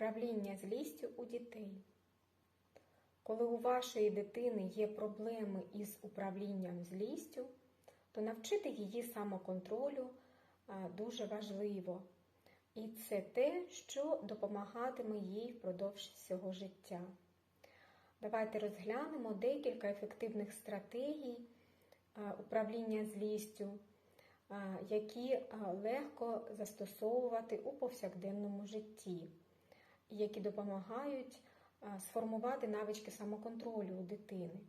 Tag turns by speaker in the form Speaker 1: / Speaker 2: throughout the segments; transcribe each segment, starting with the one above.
Speaker 1: Управління злістю у дітей. Коли у вашої дитини є проблеми із управлінням злістю, то навчити її самоконтролю дуже важливо. І це те, що допомагатиме їй впродовж всього життя. Давайте розглянемо декілька ефективних стратегій управління злістю, які легко застосовувати у повсякденному житті, які допомагають сформувати навички самоконтролю у дитини.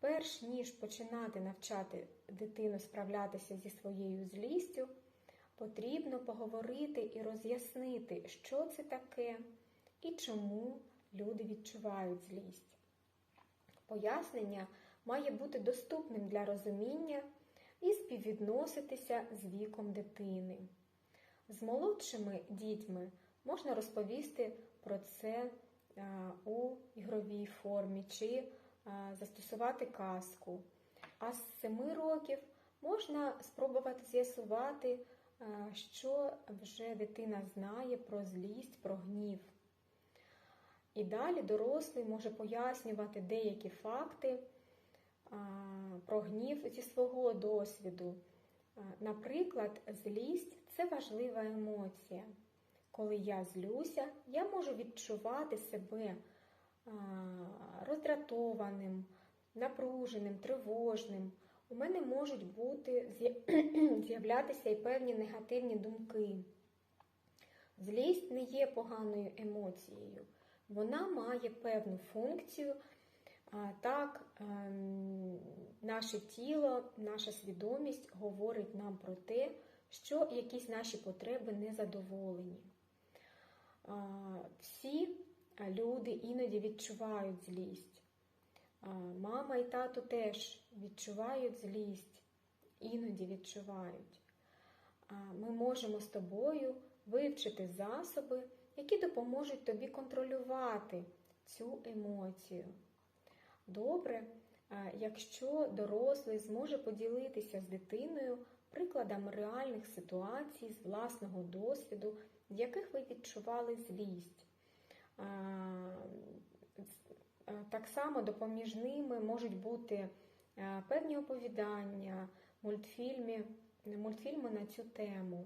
Speaker 1: Перш ніж починати навчати дитину справлятися зі своєю злістю, потрібно поговорити і роз'яснити, що це таке і чому люди відчувають злість. Пояснення має бути доступним для розуміння і співвідноситися з віком дитини. З молодшими дітьми можна розповісти про це у ігровій формі чи застосувати казку. А з 7 років можна спробувати з'ясувати, що вже дитина знає про злість, про гнів. І далі дорослий може пояснювати деякі факти про гнів зі свого досвіду. Наприклад, злість це важлива емоція. Коли я злюся, я можу відчувати себе роздратованим, напруженим, тривожним. У мене можуть бути з'являтися і певні негативні думки. Злість не є поганою емоцією, вона має певну функцію. Так, наше тіло, наша свідомість говорить нам про те, що якісь наші потреби не задоволені. Всі люди іноді відчувають злість. Мама і тато теж відчувають злість, іноді відчувають. Ми можемо з тобою вивчити засоби, які допоможуть тобі контролювати цю емоцію. Добре, якщо дорослий зможе поділитися з дитиною прикладами реальних ситуацій з власного досвіду, в яких ви відчували злість. Так само допоміжними можуть бути певні оповідання, мультфільми, мультфільми на цю тему.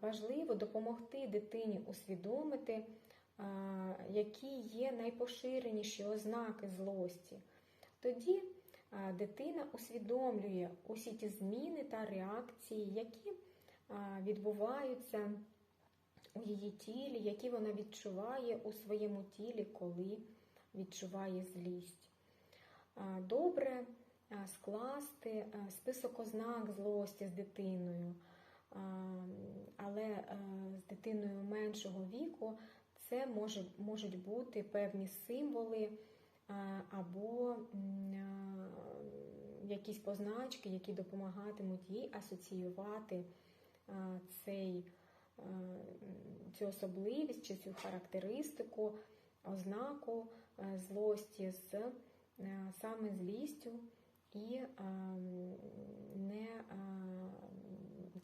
Speaker 1: Важливо допомогти дитині усвідомити, які є найпоширеніші ознаки злості. Тоді дитина усвідомлює усі ті зміни та реакції, які відбуваються у її тілі, які вона відчуває у своєму тілі, коли відчуває злість. Добре скласти список ознак злості з дитиною, але з дитиною меншого віку це можуть бути певні символи або якісь позначки, які допомагатимуть їй асоціювати цей, цю особливість чи цю характеристику, ознаку злості з саме злістю, і не,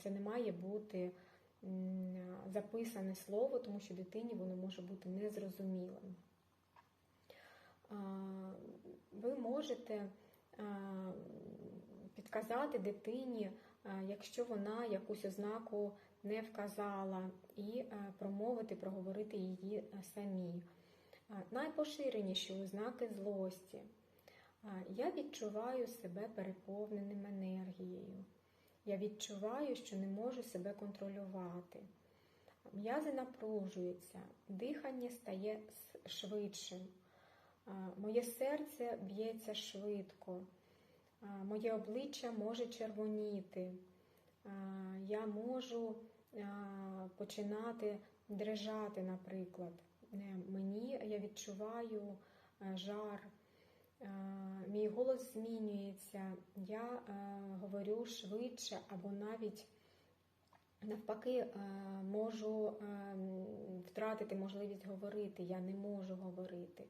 Speaker 1: це не має бути записане слово, тому що дитині воно може бути незрозумілим. Ви можете підказати дитині, якщо вона якусь ознаку не вказала, і промовити, проговорити її самі. Найпоширеніші ознаки злості. Я відчуваю себе переповненим енергією. Я відчуваю, що не можу себе контролювати. М'язи напружуються, дихання стає швидшим. Моє серце б'ється швидко, моє обличчя може червоніти, я можу починати дрижати, наприклад. Мені я відчуваю жар, мій голос змінюється, я говорю швидше або навіть навпаки можу втратити можливість говорити, я не можу говорити.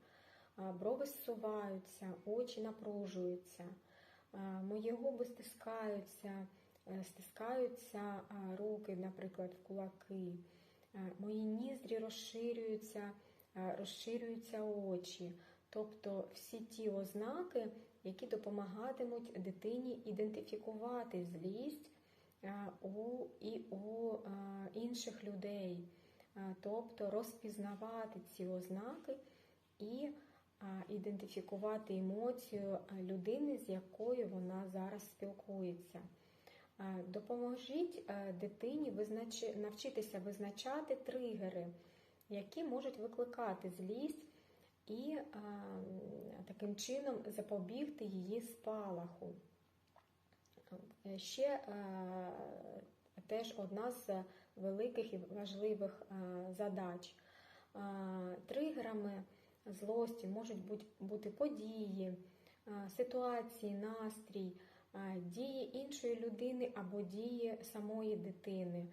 Speaker 1: Брови зсуваються, очі напружуються, мої губи стискаються, стискаються руки, наприклад, в кулаки. мої ніздрі розширюються, розширюються очі. Тобто всі ті ознаки, які допомагатимуть дитині ідентифікувати злість у, і у інших людей, тобто розпізнавати ці ознаки і ідентифікувати емоцію людини, з якою вона зараз спілкується. Е, Допоможіть е, дитині визнач... навчитися визначати тригери, які можуть викликати злість, і е, таким чином запобігти її спалаху. Ще е, теж одна з великих і важливих е, задач. Е, Тригерами злості можуть бути- події, е, ситуації, настрій, дії іншої людини або дії самої дитини,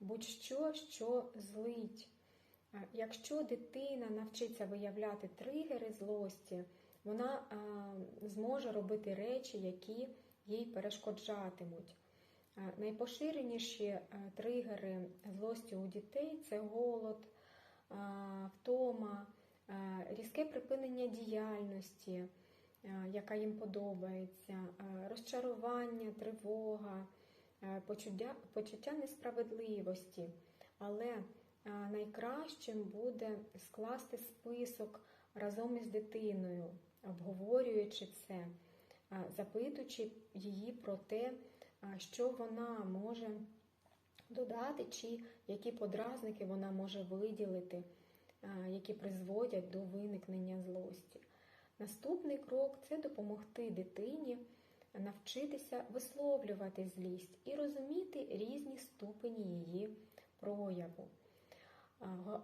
Speaker 1: будь-що, що злить. Якщо дитина навчиться виявляти тригери злості, вона зможе робити речі, які їй перешкоджатимуть. Найпоширеніші тригери злості у дітей це голод, втома, різке припинення діяльності, яка їм подобається, е, розчарування, тривога, е, почуття, почуття несправедливості. Але е, найкращим буде скласти список разом із дитиною, обговорюючи це, е, запитуючи її про те, що вона може додати, чи які подразники вона може виділити, які призводять до виникнення злості. Наступний крок це допомогти дитині навчитися висловлювати злість і розуміти різні ступені її прояву.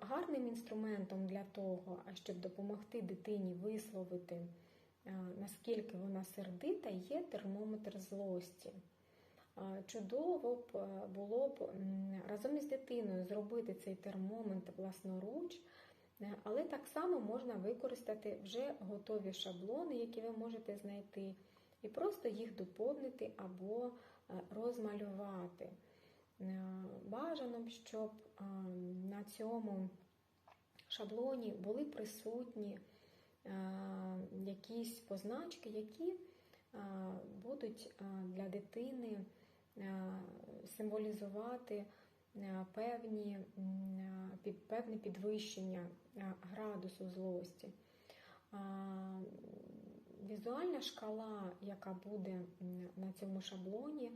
Speaker 1: Гарним інструментом для того, щоб допомогти дитині висловити, наскільки вона сердита, є термометр злості. Чудово б було б разом із дитиною зробити цей термометр власноруч, але так само можна використати вже готові шаблони, які ви можете знайти, і просто їх доповнити або е, розмалювати. Е, Бажано б, щоб е, на цьому шаблоні були присутні е, якісь позначки, які е, будуть е, для дитини е, символізувати е, певні, е, певне підвищення е, градусу злості. Візуальна шкала, яка буде на цьому шаблоні,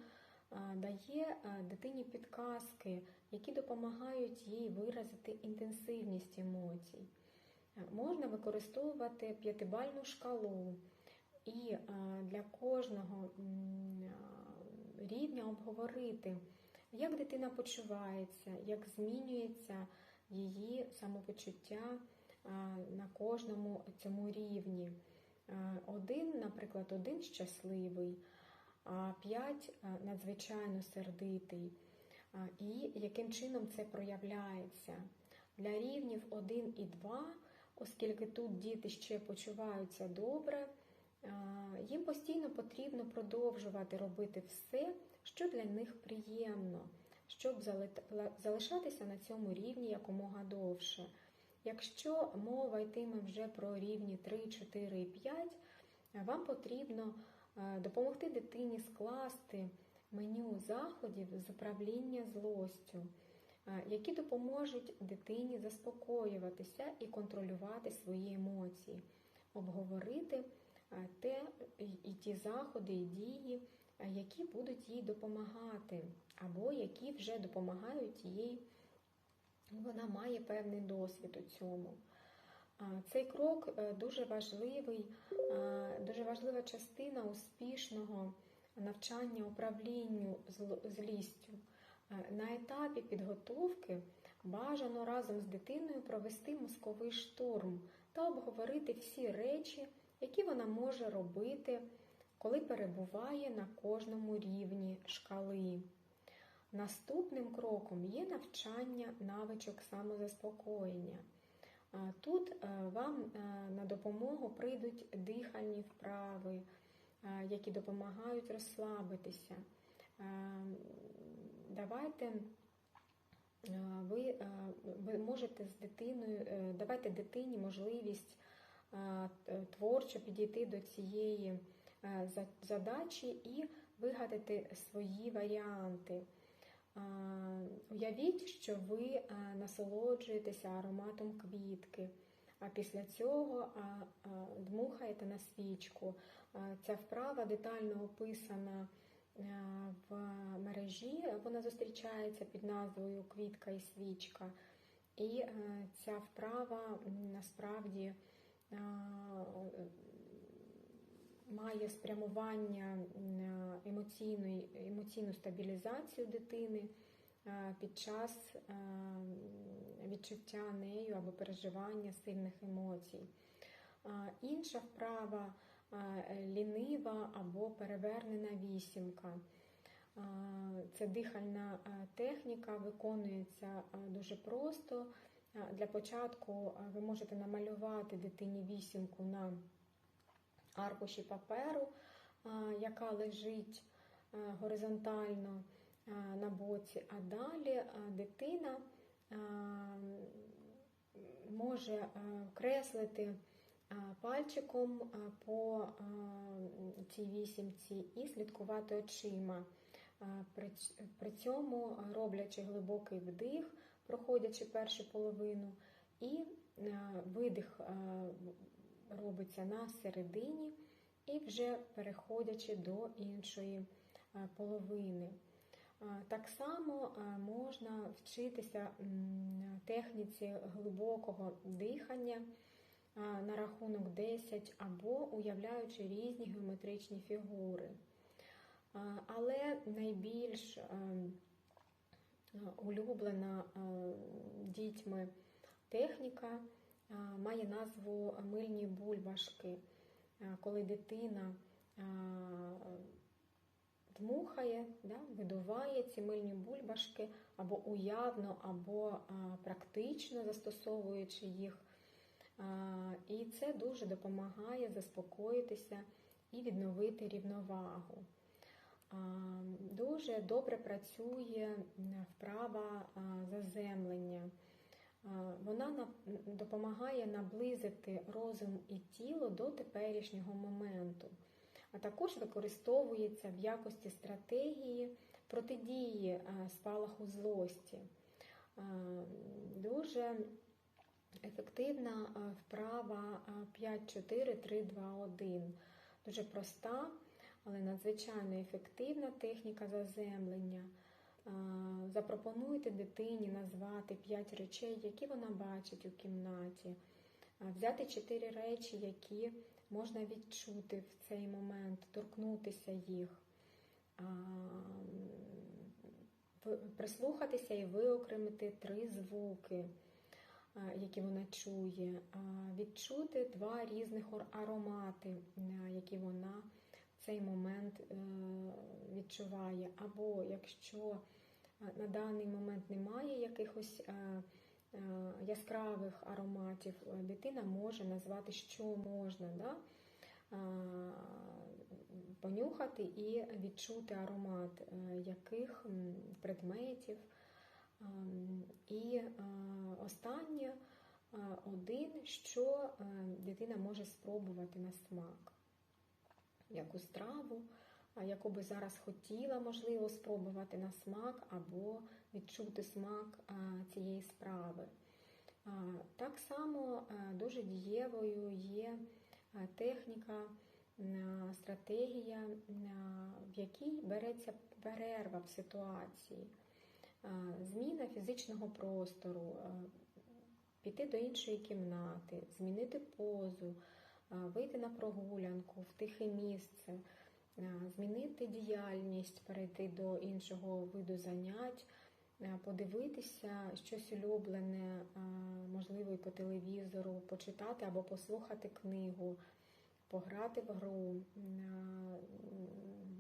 Speaker 1: дає дитині підказки, які допомагають їй виразити інтенсивність емоцій. Е, Можна використовувати п'ятибальну шкалу і для кожного рівня обговорити, як дитина почувається, як змінюється її самопочуття на кожному цьому рівні. Один, наприклад, один щасливий, а п'ять надзвичайно сердитий. І яким чином це проявляється? Для рівнів 1 і 2, оскільки тут діти ще почуваються добре, їм постійно потрібно продовжувати робити все, що для них приємно, щоб залишатися на цьому рівні якомога довше. Якщо мова йтиме вже про рівні 3, 4 і 5, вам потрібно е, допомогти дитині скласти меню заходів з управління злостю, е, які допоможуть дитині заспокоюватися і контролювати свої емоції, обговорити е, те і ті заходи і дії, які будуть їй допомагати, або які вже допомагають їй вона має певний досвід у цьому. Цей крок е, дуже важливий, е, дуже важлива частина успішного навчання управлінню злістю. Е, На етапі підготовки бажано разом з дитиною провести мозковий штурм та обговорити всі речі, які вона може робити, коли перебуває на кожному рівні шкали. Наступним кроком є навчання навичок самозаспокоєння. Тут е, вам е, на допомогу прийдуть дихальні вправи, е, які допомагають розслабитися. Давайте ви, ви можете з дитиною, давайте дитині можливість творчо підійти до цієї задачі і вигадати свої варіанти. Е, Уявіть, що ви е, насолоджуєтеся ароматом квітки, а після цього дмухаєте на свічку. Е, Ця вправа детально описана е, в мережі. Вона зустрічається під назвою Квітка і свічка. І е, ця вправа насправді е, має спрямування на емоційну, стабілізацію дитини е, під час е, відчуття нею або переживання сильних емоцій. Е, Інша вправа лінива або перевернена вісімка. Це дихальна техніка, виконується дуже просто. Для початку ви можете намалювати дитині вісімку на аркуші паперу, яка лежить е, горизонтально е, на боці, а далі е, дитина може креслити пальчиком по цій вісімці і слідкувати очима. При, цьому роблячи глибокий вдих, проходячи першу половину, і видих робиться на середині, і вже переходячи до іншої е, половини. Е, Так само е, можна вчитися техніці глибокого дихання на рахунок 10 або уявляючи різні геометричні фігури. Але найбільш улюблена дітьми техніка має назву мильні бульбашки, коли дитина дмухає, да, видуває ці мильні бульбашки або уявно, або практично застосовуючи їх. І це дуже допомагає заспокоїтися і відновити рівновагу. Дуже добре працює вправа заземлення. Вона на- допомагає наблизити розум і тіло до теперішнього моменту а також використовується в якості стратегії протидії е, спалаху злості. Дуже ефективна е, вправа 5-4-3-2-1. Дуже проста, але надзвичайно ефективна техніка заземлення. Запропонуйте дитині назвати 5 речей, які вона бачить у кімнаті. Взяти 4 речі, які можна відчути в цей момент, торкнутися їх, прислухатися і виокремити три звуки, які вона чує, відчути два різних аромати, які вона цей момент е, відчуває. Або якщо на даний момент немає якихось е, е, яскравих ароматів, е, дитина може назвати, що можна. Да? понюхати і відчути аромат е, яких предметів. І е, останнє е, один, що е, дитина може спробувати на смак. Яку страву, яку би зараз хотіла, можливо, спробувати на смак або відчути смак цієї справи. Так само дуже дієвою є техніка, стратегія, в якій береться перерва в ситуації, зміна фізичного простору, піти до іншої кімнати, змінити позу, вийти на прогулянку в тихе місце, змінити діяльність, перейти до іншого виду занять, подивитися щось улюблене, можливо, і по телевізору, почитати або послухати книгу, пограти в гру,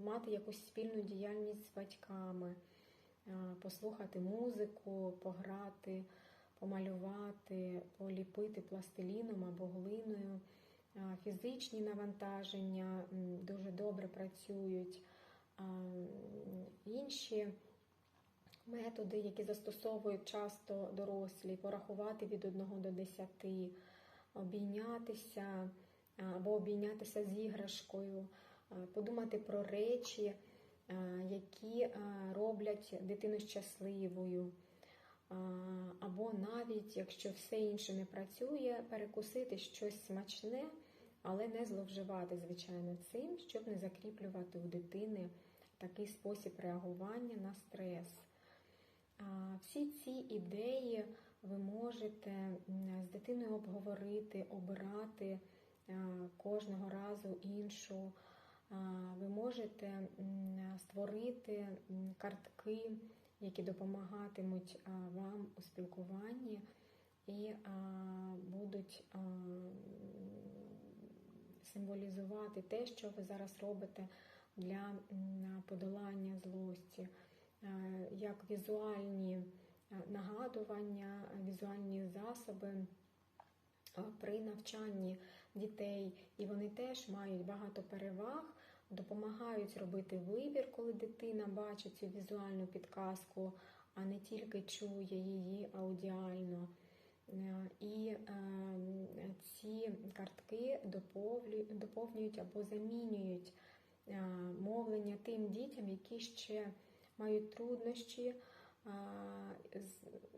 Speaker 1: мати якусь спільну діяльність з батьками, послухати музику, пограти, помалювати, поліпити пластиліном або глиною. Фізичні навантаження дуже добре працюють. Інші методи, які застосовують часто дорослі, порахувати від 1 до 10, обійнятися або обійнятися з іграшкою, подумати про речі, які роблять дитину щасливою. Або навіть, якщо все інше не працює, перекусити щось смачне, але не зловживати, звичайно, цим, щоб не закріплювати у дитини такий спосіб реагування на стрес. Всі ці ідеї ви можете з дитиною обговорити, обирати кожного разу іншу. Ви можете створити картки, які допомагатимуть вам у спілкуванні і будуть символізувати те, що ви зараз робите для подолання злості, Е, як візуальні е, нагадування, візуальні засоби е, при навчанні дітей, і вони теж мають багато переваг, допомагають робити вибір, коли дитина бачить цю візуальну підказку, а не тільки чує її аудіально. Е, І е, ці картки доповнюють або замінюють е, мовлення тим дітям, які ще мають труднощі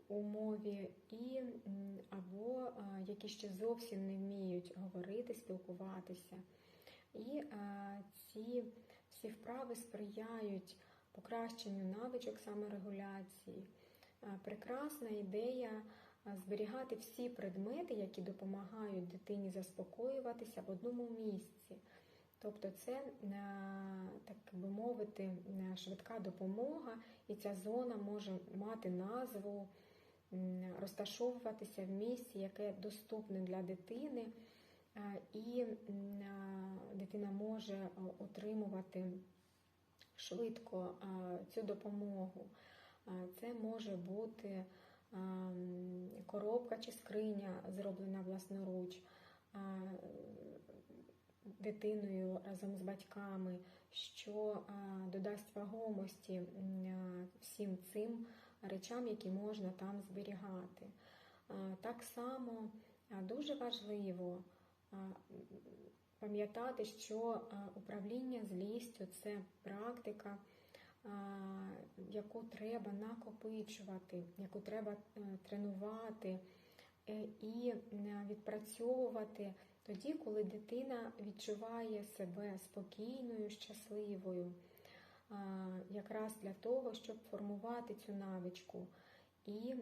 Speaker 1: у мові, і, або які ще зовсім не вміють говорити, спілкуватися. І ці всі вправи сприяють покращенню навичок саморегуляції. Прекрасна ідея зберігати всі предмети, які допомагають дитині заспокоюватися в одному місці. Тобто це, е, так би мовити, е, швидка допомога, і ця зона може мати назву, розташовуватися в місці, яке доступне для дитини, е, і е, дитина може е, отримувати швидко е, цю допомогу. Е, Це може бути е, коробка чи скриня, зроблена власноруч. е, дитиною разом з батьками, що додасть вагомості всім цим речам, які можна там зберігати. Так само дуже важливо пам'ятати, що управління злістю це практика. Яку треба накопичувати, яку треба е, тренувати е, і відпрацьовувати тоді, коли дитина відчуває себе спокійною, щасливою, якраз для того, щоб формувати цю навичку і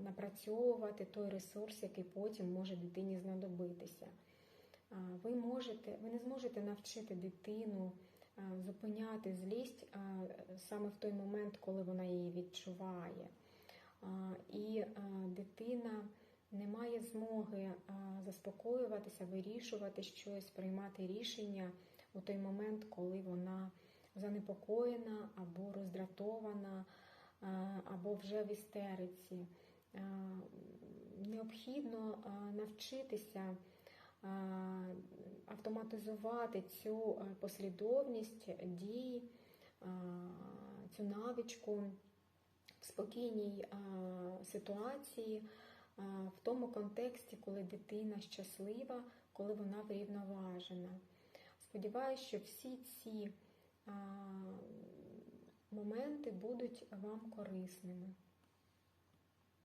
Speaker 1: напрацьовувати той ресурс, який потім може дитині знадобитися. Ви, можете, ви не зможете навчити дитину зупиняти злість саме в той момент, коли вона її відчуває. І дитина не має змоги заспокоюватися, вирішувати щось, приймати рішення у той момент, коли вона занепокоєна або роздратована, або вже в істериці. Необхідно навчитися автоматизувати цю послідовність дій, цю навичку в спокійній ситуації в тому контексті, коли дитина щаслива, коли вона врівноважена. Сподіваюся, що всі ці моменти будуть вам корисними.